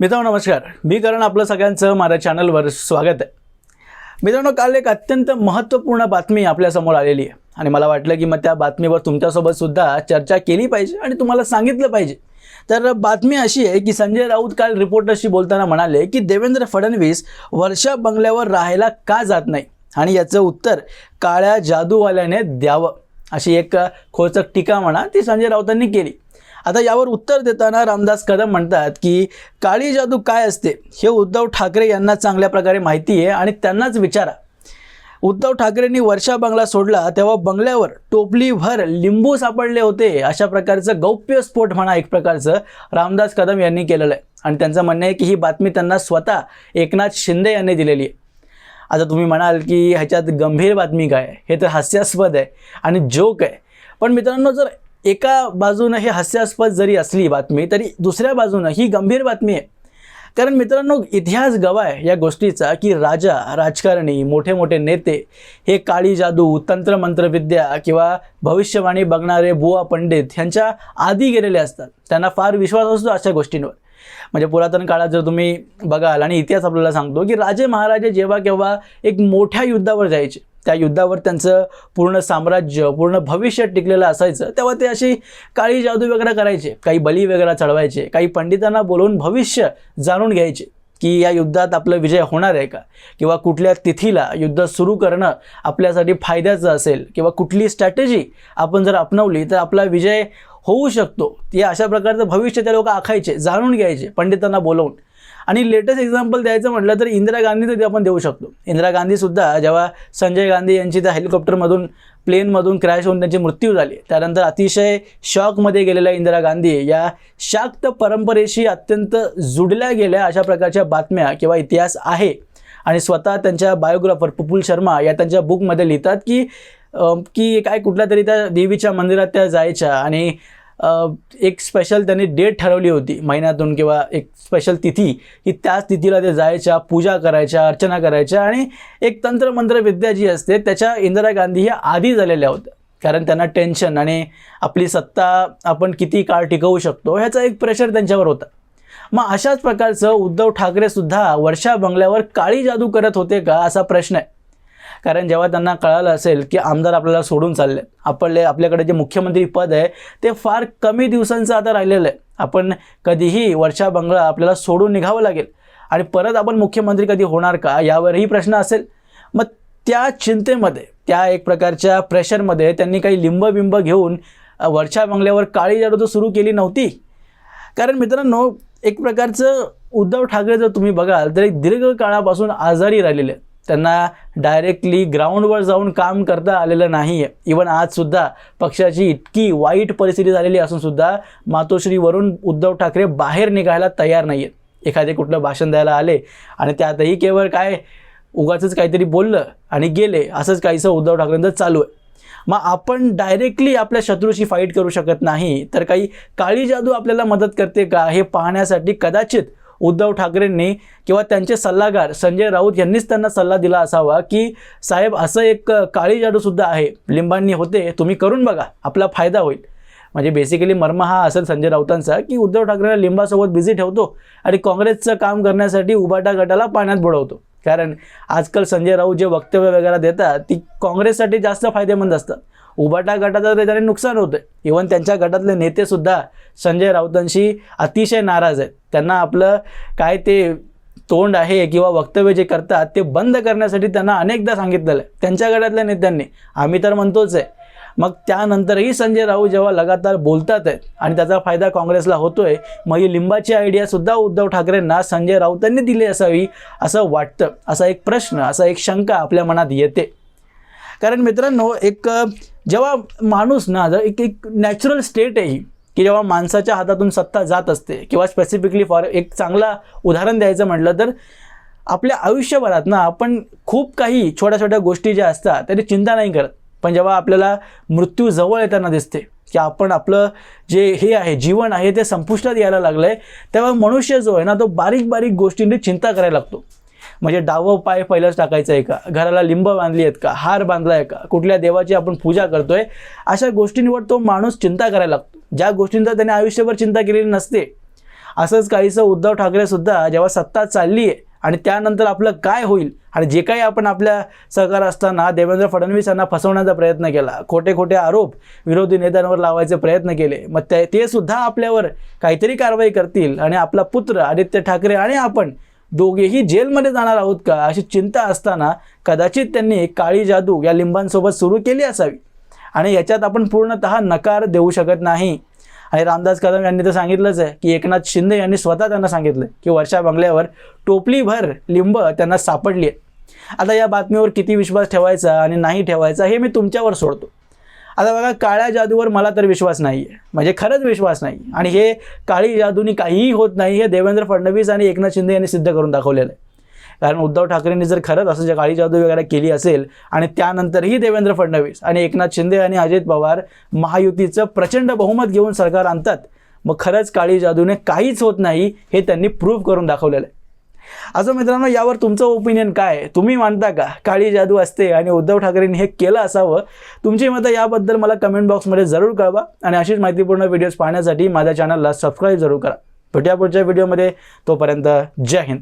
मित्रांनो नमस्कार. मी करण आपलं सगळ्यांचं माझ्या चॅनलवर स्वागत आहे. मित्रांनो काल एक अत्यंत महत्त्वपूर्ण बातमी आपल्यासमोर आलेली आहे. आणि मला वाटलं की मग त्या बातमीवर तुमच्यासोबतसुद्धा चर्चा केली पाहिजे आणि तुम्हाला सांगितलं पाहिजे. तर बातमी अशी आहे की संजय राऊत काल रिपोर्टरशी बोलताना म्हणाले की देवेंद्र फडणवीस वर्षा बंगल्यावर राहायला का जात नाही? आणि याचं उत्तर काळ्या जादूवाल्याने द्यावं. अशी एक खोचक टीका म्हणा ती संजय राऊतांनी केली. आता यावर उत्तर देताना रामदास कदम म्हणतात की काळी जादू काय असते? हे उद्धव ठाकरे यांना चांगल्या प्रकारे माहिती आहे आणि त्यांनाच विचारा. उद्धव ठाकरेंनी वर्षा बंगला सोडला तेव्हा बंगल्यावर टोपलीभर लिंबू सापडले होते अशा प्रकारचं गौप्यस्फोट म्हणा एक प्रकारचं रामदास कदम यांनी केलेलं आहे. आणि त्यांचं म्हणणं आहे की ही बातमी त्यांना स्वतः एकनाथ शिंदे यांनी दिलेली आहे. आता तुम्ही म्हणाल की ह्याच्यात गंभीर बातमी काय? हे तर हास्यास्पद आहे आणि जोक आहे. पण मित्रांनो जर एका बाजूनं हे हास्यास्पद जरी असली बातमी तरी दुसऱ्या बाजूनं ही गंभीर बातमी आहे. कारण मित्रांनो इतिहास गवा आहे या गोष्टीचा की राजा राजकारणी मोठे मोठे नेते हे काळी जादू तंत्रमंत्रविद्या किंवा भविष्यवाणी बघणारे बुवा पंडित ह्यांच्या आधी गेलेले असतात. त्यांना फार विश्वास असतो अशा गोष्टींवर. म्हणजे पुरातन काळात जर तुम्ही बघाल आणि इतिहास आपल्याला सांगतो की राजे महाराजे जेव्हा केव्हा एक मोठ्या युद्धावर जायचे त्या युद्धावर त्यांचं पूर्ण साम्राज्य पूर्ण भविष्य टिकलेलं असायचं तेव्हा ते अशी काळी जादू वगैरे करायचे काही बली वगैरे चढवायचे काही पंडितांना बोलवून भविष्य जाणून घ्यायचे की या युद्धात आपलं विजय होणार आहे का? किंवा कुठल्या तिथीला युद्ध सुरू करणं आपल्यासाठी फायद्याचं असेल? किंवा कुठली स्ट्रॅटेजी आपण जर अपनवली तर आपला विजय होऊ शकतो. या अशा प्रकारचं भविष्य ते लोक आखायचे जाणून घ्यायचे पंडितांना बोलवून. आणि लेटेस्ट एक्झाम्पल द्यायचं म्हटलं तर इंदिरा गांधी तर आपण देऊ शकतो. इंदिरा गांधीसुद्धा जेव्हा संजय गांधी यांची त्या हेलिकॉप्टरमधून प्लेनमधून क्रॅश होऊन त्यांची मृत्यू झाली त्यानंतर अतिशय शॉकमध्ये गेलेल्या इंदिरा गांधी या शाक्त परंपरेशी अत्यंत जुडल्या गेल्या अशा प्रकारच्या बातम्या किंवा इतिहास आहे. आणि स्वतः त्यांच्या बायोग्राफर पुपुल शर्मा या त्यांच्या बुकमध्ये लिहितात की की काय कुठल्या तरी त्या देवीच्या मंदिरात त्या जायच्या आणि एक स्पेशल त्यांनी डेट ठरवली होती महिन्यातून किंवा एक स्पेशल तिथी की त्याच तिथीला ते जायच्या पूजा करायच्या अर्चना करायच्या आणि एक तंत्रमंत्र विद्या जी असते त्याच्या इंदिरा गांधी ह्या आधी झालेल्या होत्या. कारण त्यांना टेन्शन आणि आपली सत्ता आपण किती काळ टिकवू शकतो ह्याचा एक प्रेशर त्यांच्यावर होता. मग अशाच प्रकारचं उद्धव ठाकरेसुद्धा वर्षा बंगल्यावर काळी जादू करत होते का असा प्रश्न आहे. कारण जेव्हा त्यांना कळालं असेल की आमदार आपल्याला सोडून चालले आपले आपल्याकडे जे मुख्यमंत्री पद आहे ते फार कमी दिवसांचं आता राहिलेलं आहे. आपण कधीही वर्षा बंगला आपल्याला सोडून निघावं लागेल. आणि परत आपण मुख्यमंत्री कधी होणार का यावरही प्रश्न असेल. मग त्या चिंतेमध्ये त्या एक प्रकारच्या प्रेशरमध्ये त्यांनी काही लिंबबिंब घेऊन वर्षा बंगल्यावर काळी जाडू सुरू केली नव्हती. कारण मित्रांनो एक प्रकारचं उद्धव ठाकरे जर तुम्ही बघाल तर एक दीर्घ काळापासून आजारी राहिलेले आहेत. त्यांना डायरेक्टली ग्राउंडवर जाऊन काम करता आलेलं नाही आहे इवन आजसुद्धा पक्षाची इतकी वाईट परिस्थिती झालेली असूनसुद्धा मातोश्रीवरून उद्धव ठाकरे बाहेर निघायला तयार नाही आहेत एखादे कुठलं भाषण द्यायला आले आणि त्यातही केवळ काय उगाचच काहीतरी बोललं आणि गेले असंच काहीसं उद्धव ठाकरेंचं चालू आहे. मग आपण डायरेक्टली आपल्या शत्रूशी फाईट करू शकत नाही तर काही काळी जादू आपल्याला मदत करते का? हे पाहण्यासाठी कदाचित उद्धव ठाकरेंनी किंवा त्यांचे सल्लागार संजय राऊत यांनीच त्यांना सल्ला दिला असावा की साहेब असं एक काळी जादूसुद्धा आहे. लिंबांनी होते तुम्ही करून बघा आपला फायदा होईल. म्हणजे बेसिकली मर्म हा असेल संजय राऊतांचा की उद्धव ठाकरेला लिंबासोबत बिझी ठेवतो आणि काँग्रेसचं काम करण्यासाठी उबाटा गटाला पाण्यात बुडवतो. कारण आजकाल संजय राऊत जे वक्तव्य वगैरे देतात ती काँग्रेससाठी जास्त फायदेमंद असतात. उबाटा गटाचं त्याच्याने नुकसान होतं इवन त्यांच्या गटातले नेतेसुद्धा संजय राऊतांशी अतिशय नाराज आहेत. त्यांना आपलं काय ते तोंड आहे किंवा वक्तव्य जे करतात ते बंद करण्यासाठी त्यांना अनेकदा सांगितलेलं आहे. त्यांच्या गटातल्या नेत्यांनी आम्ही तर म्हणतोच आहे. मग त्यानंतरही संजय राऊत जेव्हा लगातार बोलतात आहेत आणि त्याचा फायदा काँग्रेसला होतोय मग ही लिंबाची आयडियासुद्धा उद्धव ठाकरेंना संजय राऊतांनी दिली असावी असं वाटतं. असा एक प्रश्न असा एक शंका आपल्या मनात येते. कारण मित्रांनो एक जेव्हा माणूस ना जर एक एक नॅचरल स्टेट आहे ही की जेव्हा माणसाच्या हातातून सत्ता जात असते किंवा स्पेसिफिकली फॉर एक चांगला उदाहरण द्यायचं म्हटलं तर आपल्या आयुष्यभरात ना आपण खूप काही छोट्या छोट्या गोष्टी ज्या असतात त्याची चिंता नाही करत. पण जेव्हा आपल्याला मृत्यू जवळ येताना दिसते की आपण आपलं जे हे आहे जीवन आहे ते संपुष्टात यायला लागलं आहे तेव्हा मनुष्य जो आहे ना तो बारीक बारीक गोष्टींची चिंता करायला लागतो. म्हणजे डावं पाय पहिलंच टाकायचं आहे का? घराला लिंब बांधली आहेत का? हार बांधला आहे का? कुठल्या देवाची आपण पूजा करतोय? अशा गोष्टींवर तो माणूस चिंता करायला लागतो. ज्या गोष्टींचा त्याने आयुष्यभर चिंता केलेली नसते. असंच काहीसं उद्धव ठाकरे सुद्धा जेव्हा सत्ता चालली आहे आणि त्यानंतर आपलं काय होईल आणि जे काही आपण आपल्या सहकार असताना देवेंद्र फडणवीस यांना फसवण्याचा प्रयत्न केला खोटे खोटे आरोप विरोधी नेत्यांवर लावायचे प्रयत्न केले मग ते ते सुद्धा आपल्यावर काहीतरी कारवाई करतील आणि आपला पुत्र आदित्य ठाकरे आणि आपण दोघेही जेलमध्ये जाणार आहोत का? अशी चिंता असताना कदाचित त्यांनी काळी जादू या लिंबांसोबत सुरू केली असावी. आणि याच्यात आपण पूर्णतः नकार देऊ शकत नाही. आणि रामदास कदम यांनी तर सांगितलंच आहे की एकनाथ शिंदे यांनी स्वतः त्यांना सांगितलं की वर्षा बंगल्यावर टोपलीभर लिंब त्यांना सापडली आहे. आता या बातमीवर किती विश्वास ठेवायचा आणि नाही ठेवायचा हे मी तुमच्यावर सोडतो. आता बघा काळ्या जादूवर मला तर विश्वास नाही आहे म्हणजे खरंच विश्वास नाही. आणि हे काळी जादूनी काहीही होत नाही हे देवेंद्र फडणवीस आणि एकनाथ शिंदे यांनी सिद्ध करून दाखवलेलं आहे. कारण उद्धव ठाकरेंनी जर खरंच असं जे काळी जादू वगैरे केली असेल आणि त्यानंतरही देवेंद्र फडणवीस आणि एकनाथ शिंदे आणि अजित पवार महायुतीचं प्रचंड बहुमत घेऊन सरकार आणतात मग खरंच काळी जादूने काहीच होत नाही हे त्यांनी प्रूव्ह करून दाखवलेलं आहे. असं मित्रांनो यावर तुमचं ओपिनियन काय तुम्ही मानता का? काळी जादू असते आणि उद्धव ठाकरेंनी हे केलं असावं? तुमची मतं याबद्दल मला कमेंट बॉक्समध्ये जरूर कळवा आणि अशीच माहितीपूर्ण व्हिडिओज पाहण्यासाठी माझ्या चॅनलला सबस्क्राईब जरूर करा. भेटूया पुढच्या व्हिडिओमध्ये तोपर्यंत जय हिंद.